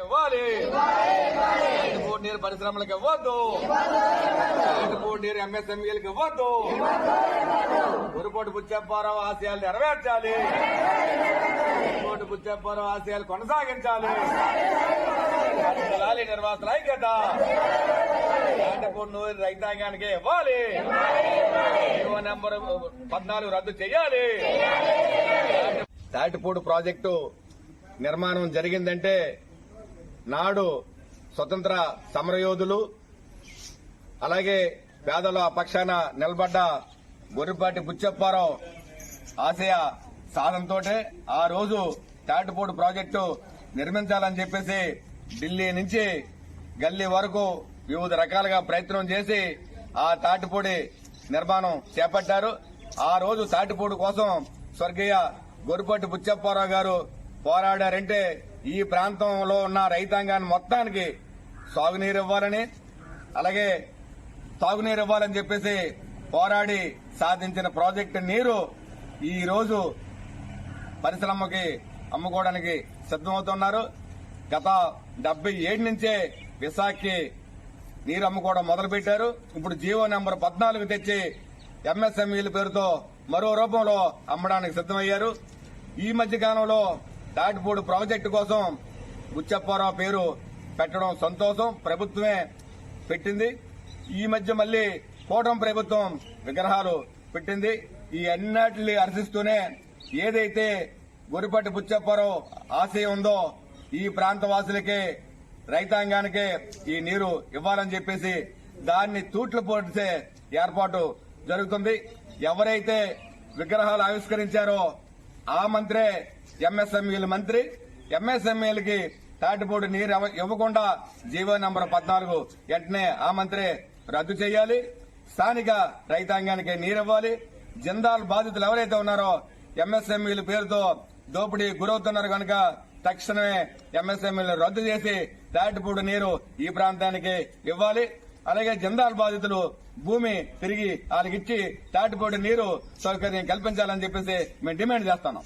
ఇవ్వాలి. మూడు నీరు పరిశ్రమలకు ఇవ్వద్దు. మూడు నీరు ఎంఎస్ఎంఈలకు ఇవ్వద్దు. గురుకోటి బుచ్చప్పారావు ఆశయాలు నెరవేర్చాలి. గురుకోటి బుచ్చప్పారావు ఆశయాలు కొనసాగించాలి. వర్ధిల్లాలి నిర్వాసులు ఐక్యత. నాటపూడి నూరి రైతాంగానికి ఇవ్వాలి. జీవో నెంబర్ పద్నాలుగు రద్దు చేయాలి. తాటిపూడి ప్రాజెక్టు నిర్మాణం జరిగిందంటే నాడు స్వతంత్ర సమరయోధులు అలాగే పేదల పక్షాన నిలబడ్డ గొర్రెపాటి బుచ్చప్పారావు ఆశయ సాధనతో ఆ రోజు తాటిపూడి ప్రాజెక్టు నిర్మించాలని చెప్పేసి ఢిల్లీ నుంచి గల్లీ వరకు వివిధ రకాలుగా ప్రయత్నం చేసి ఆ తాటిపూడి నిర్మాణం చేపట్టారు. ఆ రోజు తాటిపూడి కోసం స్వర్గీయ గొర్రెపాటి బుచ్చప్పారావు గారు పోరాడారంటే ఈ ప్రాంతంలో ఉన్న రైతాంగాన్ని మొత్తానికి సాగునీరు ఇవ్వాలని అలాగే తాగునీరు ఇవ్వాలని చెప్పేసి పోరాడి సాధించిన ప్రాజెక్టు నీరు ఈ రోజు పరిశ్రమకి అమ్ముకోవడానికి సిద్దమవుతున్నారు గత డెబ్బై ఏడు నుంచే విశాఖకి నీరు అమ్ముకోవడం మొదలుపెట్టారు. ఇప్పుడు జీవో నెంబర్ పద్నాలుగు తెచ్చి ఎంఎస్ఎంఈల పేరుతో మరో రూపంలో అమ్మడానికి సిద్దమయ్యారు ఈ మధ్య కాలంలో తాటిపూడి ప్రాజెక్టు కోసం బుచ్చప్పారావు పేరు పెట్టడం సంతోషం. ప్రభుత్వమే పెట్టింది. ఈ మధ్య మళ్ళీ కూటమి ప్రభుత్వం విగ్రహాలు పెట్టింది. ఈ అన్నిటిని హర్షిస్తూనే ఏదైతే గొరిపట్టి బుచ్చప్పారావు ఆశయం ఉందో ఈ ప్రాంత వాసులకి రైతాంగానికి ఈ నీరు ఇవ్వాలని చెప్పేసి దాన్ని తూట్లు పోసే ఏర్పాటు జరుగుతుంది. ఎవరైతే విగ్రహాలు ఆవిష్కరించారో ఆ మంత్రే ఎంఎస్ఎంఈల మంత్రి. ఎంఎస్ఎంఈలకి తాటిపూడి నీరు ఇవ్వకుండా జీవో నంబర్ పద్నాలుగు వెంటనే ఆ మంత్రి రద్దు చేయాలి. స్థానిక రైతాంగానికి నీరు ఇవ్వాలి. జిందాల్ బాధితులు ఎవరైతే ఉన్నారో ఎంఎస్ఎంఈల పేరుతో దోపిడీ గురవుతున్నారు కనుక తక్షణమే ఎంఎస్ఎంఈలు రద్దు చేసి తాటిపూడి నీరు ఈ ప్రాంతానికి ఇవ్వాలి. అలాగే జందాల బాధితులు భూమి తిరిగి వాళ్ళకిచ్చి తాటిపోటు నీరు సౌకర్యం కల్పించాలని చెప్పేసి మేము డిమాండ్ చేస్తున్నాం.